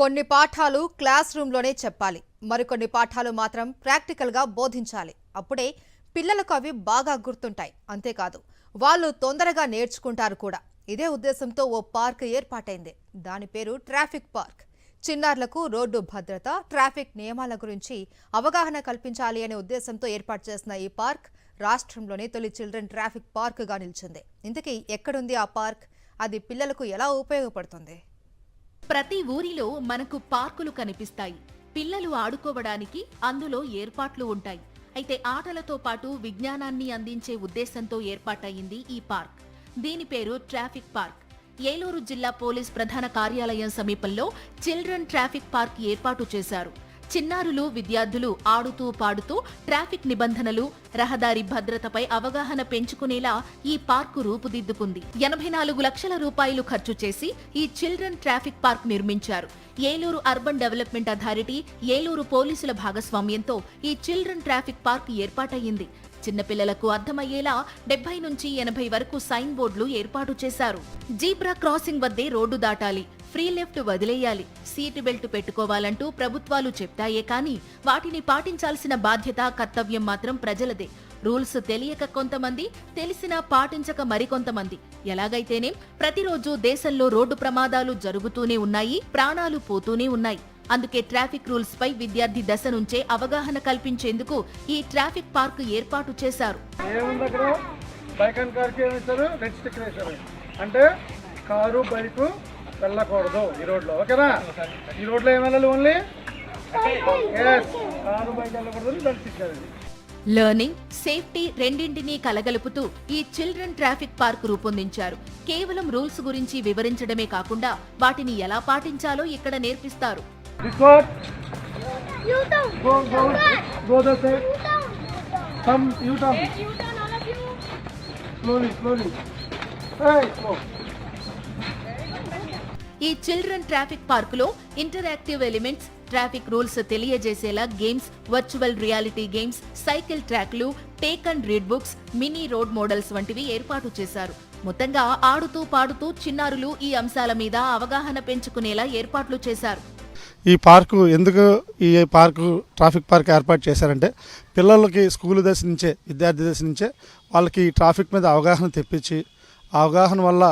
కొన్ని పాఠాలు క్లాస్ రూమ్లోనే చెప్పాలి. మరికొన్ని పాఠాలు మాత్రం ప్రాక్టికల్గా బోధించాలి. అప్పుడే పిల్లలకు అవి బాగా గుర్తుంటాయి. అంతేకాదు వాళ్ళు తొందరగా నేర్చుకుంటారు కూడా. ఇదే ఉద్దేశంతో ఓ పార్క్ ఏర్పాటైంది. దాని పేరు ట్రాఫిక్ పార్క్. చిన్నారులకు రోడ్డు భద్రత ట్రాఫిక్ నియమాల గురించి అవగాహన కల్పించాలి అనే ఉద్దేశంతో ఏర్పాటు చేసిన ఈ పార్క్ రాష్ట్రంలోనే తొలి చిల్డ్రన్ ట్రాఫిక్ పార్క్గా నిలిచింది. ఇంతకీ ఎక్కడుంది ఆ పార్క్? అది పిల్లలకు ఎలా ఉపయోగపడుతుంది? ప్రతి ఊరిలో మనకు పార్కులు కనిపిస్తాయి. పిల్లలు ఆడుకోవడానికి అందులో ఏర్పాట్లు ఉంటాయి. అయితే ఆటలతో పాటు విజ్ఞానాన్ని అందించే ఉద్దేశంతో ఏర్పాటయింది ఈ పార్క్. దీని పేరు ట్రాఫిక్ పార్క్. ఏలూరు జిల్లా పోలీస్ ప్రధాన కార్యాలయం సమీపంలో చిల్డ్రన్ ట్రాఫిక్ పార్క్ ఏర్పాటు చేశారు. చిన్నారులు విద్యార్థులు ఆడుతూ పాడుతూ ట్రాఫిక్ నిబంధనలు రహదారి భద్రతపై అవగాహన పెంచుకునేలా ఈ పార్కు రూపుదిద్దుకుంది. ఎనభై నాలుగు లక్షల రూపాయలు ఖర్చు చేసి ఈ చిల్డ్రన్ ట్రాఫిక్ పార్క్ నిర్మించారు. Eluru urban development authority Eluru పోలీసుల భాగస్వామ్యంతో ఈ చిల్డ్రన్ ట్రాఫిక్ పార్క్ ఏర్పాటయ్యింది. చిన్నపిల్లలకు అర్థమయ్యేలా డెబ్బై నుంచి ఎనభై వరకు సైన్ బోర్డులు ఏర్పాటు చేశారు. జీబ్రా క్రాసింగ్ వద్దే రోడ్డు దాటాలి. ఫ్రీ లెఫ్ట్ వదిలేయాలి. సీటు బెల్ట్ పెట్టుకోవాలంటూ ప్రభుత్వాలు చెప్తాయే కానీ వాటిని పాటించాల్సిన బాధ్యత కర్తవ్యం మాత్రం ప్రజలదే. రూల్స్ తెలియక కొంతమంది తెలిసినా పాటించక మరికొంతమంది. ఎలాగైతేనే ప్రతిరోజు దేశంలో రోడ్డు ప్రమాదాలు జరుగుతూనే ఉన్నాయి ప్రాణాలు పోతూనే ఉన్నాయి. అందుకే ట్రాఫిక్ రూల్స్ పై విద్యార్థి దశ నుంచే అవగాహన కల్పించేందుకు ఈ ట్రాఫిక్ పార్క్ ఏర్పాటు చేశారు. అంటే కారు బైకు వెళ్ళకూడదు ఈ రోడ్లో ఓకేనా? ఈ రోడ్లో ఏం వెళ్ళాలి ఓన్లీ కారు బైక్ వెళ్ళకూడదు ఇది లెర్నింగ్ సేఫ్టీ రెండింటినీ కలగలుపుతూ ఈ చిల్డ్రన్ ట్రాఫిక్ పార్క్ రూపొందించారు. కేవలం రూల్స్ గురించి వివరించడమే కాకుండా వాటిని ఎలా పాటించాలో ఇక్కడ నేర్పిస్తారు. ద సైడ్ ఈ చిల్డ్రన్ ట్రాఫిక్ పార్కులో interactive elements traffic rules తెలియజేసేలా games virtual reality games cycle ట్రాక్లు take and read books mini road models వంటివి ఏర్పాటు చేశారు. మొత్తంగా ఆడుతూ పాడుతూ చిన్నారులు ఈ అంశాల మీద అవగాహన పెంచుకునేలా ఏర్పాట్లు చేశారు. ఈ పార్కు ఎందుకు ఈ పార్కు ట్రాఫిక్ పార్క్ ఏర్పాటు చేశారంటే పిల్లలకి స్కూల్ దశ నుంచే విద్యార్థి దశ నుంచే వాళ్ళకి ట్రాఫిక్ మీద అవగాహన తెప్పించి అవగాహన వల్ల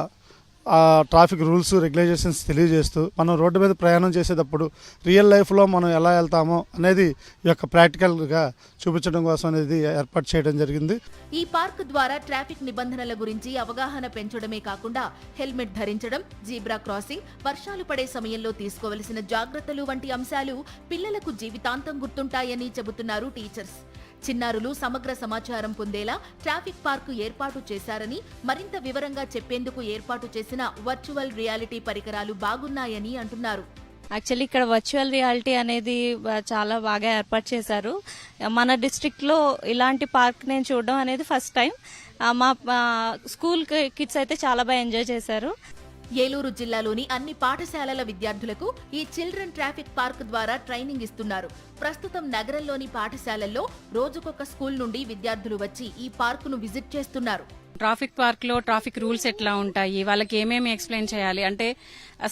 ట్రాఫిక్ రూల్స్ రెగ్యులేషన్స్ తెలియజేస్తూ మనం రోడ్డు మీద ప్రయాణం చేసేటప్పుడు రియల్ లైఫ్లో మనం ఎలా వెళ్తామో అనేది ఈ యొక్క ప్రాక్టికల్గా చూపించడం కోసం అనేది ఏర్పాటు చేయడం జరిగింది. ఈ పార్క్ ద్వారా ట్రాఫిక్ నిబంధనల గురించి అవగాహన పెంచడమే కాకుండా హెల్మెట్ ధరించడం జీబ్రా క్రాసింగ్ వర్షాలు పడే సమయంలో తీసుకోవలసిన జాగ్రత్తలు వంటి అంశాలు పిల్లలకు జీవితాంతం గుర్తుంటాయని చెబుతున్నారు టీచర్స్. చిన్నారులు సమగ్ర సమాచారం పొందేలా ట్రాఫిక్ పార్కు ఏర్పాటు చేశారని మరింత వివరంగా చెప్పేందుకు ఏర్పాటు చేసిన వర్చువల్ రియాలిటీ పరికరాలు బాగున్నాయని అంటున్నారు. యాక్చువల్లీ ఇక్కడ వర్చువల్ రియాలిటీ అనేది చాలా బాగా ఏర్పాటు చేశారు. మన డిస్ట్రిక్ట్లో ఇలాంటి పార్క్ నేను చూడడం అనేది ఫస్ట్ టైం. మా మా స్కూల్ కి- కిడ్స్ అయితే చాలా బాగా ఎంజాయ్ చేశారు. ఏలూరు జిల్లాలోని అన్ని పాఠశాలల విద్యార్థులకు ఈ చిల్డ్రన్ ట్రాఫిక్ పార్క్ ద్వారా ట్రైనింగ్ ఇస్తున్నారు. ప్రస్తుతం నగరంలోని పాఠశాలల్లో రోజుకొక స్కూల్ నుండి విద్యార్థులు వచ్చి ఈ పార్కును విజిట్ చేస్తున్నారు. ట్రాఫిక్ పార్క్లో ట్రాఫిక్ రూల్స్ ఎట్లా ఉంటాయి? వాళ్ళకి ఏమేమి ఎక్స్ప్లెయిన్ చేయాలి? అంటే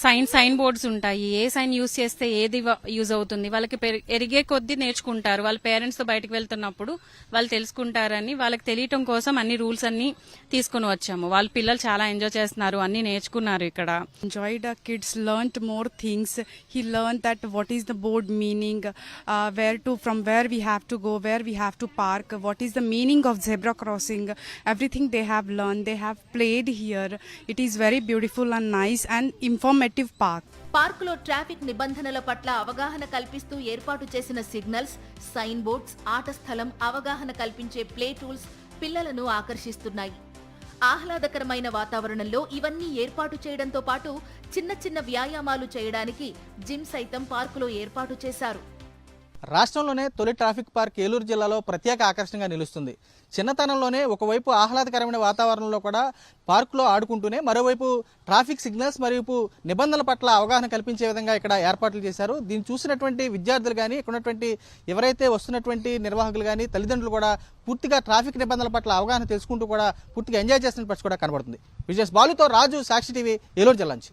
సైన్ సైన్ బోర్డ్స్ ఉంటాయి. ఏ సైన్ యూజ్ చేస్తే ఏది యూజ్ అవుతుంది? వాళ్ళకి ఎరిగే కొద్దీ నేర్చుకుంటారు. వాళ్ళ పేరెంట్స్తో బయటకు వెళ్తున్నప్పుడు వాళ్ళు తెలుసుకుంటారని వాళ్ళకి తెలియటం కోసం అన్ని రూల్స్ అన్ని తీసుకుని వచ్చాము. వాళ్ళ పిల్లలు చాలా ఎంజాయ్ చేస్తున్నారు. అన్ని నేర్చుకున్నారు ఇక్కడ. Enjoyed kids learn more things he learn that what is the board meaning where to from where we have to go where we have to park what is the meaning of zebra crossing everything they have have learned they have played here. It is very beautiful and nice and informative park. పార్కులో traffic నిబంధనల పట్ల అవగాహన కల్పిస్తూ ఏర్పాటు చేసిన signals sign boards ఆట స్థలం అవగాహన కల్పించే ప్లే టూల్స్ పిల్లలను ఆకర్షిస్తున్నాయి ఆహ్లాదకరమైన వాతావరణంలో ఇవన్నీ ఏర్పాటు చేయడంతో పాటు చిన్న చిన్న వ్యాయామాలు చేయడానికి జిమ్ సైతం పార్కులో ఏర్పాటు చేశారు రాష్ట్రంలోనే తొలి ట్రాఫిక్ పార్క్ ఏలూరు జిల్లాలో ప్రత్యేక ఆకర్షణగా నిలుస్తుంది. చిన్నతనంలోనే ఒకవైపు ఆహ్లాదకరమైన వాతావరణంలో కూడా పార్కులో ఆడుకుంటూనే మరోవైపు ట్రాఫిక్ సిగ్నల్స్ మరియు నిబంధనల పట్ల అవగాహన కల్పించే విధంగా ఇక్కడ ఏర్పాట్లు చేశారు. దీన్ని చూసినటువంటి విద్యార్థులు కానీ ఇక్కడ ఉన్నటువంటి ఎవరైతే వస్తున్నటువంటి నిర్వాహకులు కానీ తల్లిదండ్రులు కూడా పూర్తిగా ట్రాఫిక్ నిబంధనల పట్ల అవగాహన తెలుసుకుంటూ కూడా పూర్తిగా ఎంజాయ్ చేస్తున్న పరిస్థితి కూడా కనబడుతుంది. విజయస్ బాలుతో రాజు సాక్షి టీవీ ఏలూరు జిల్లా నుంచి.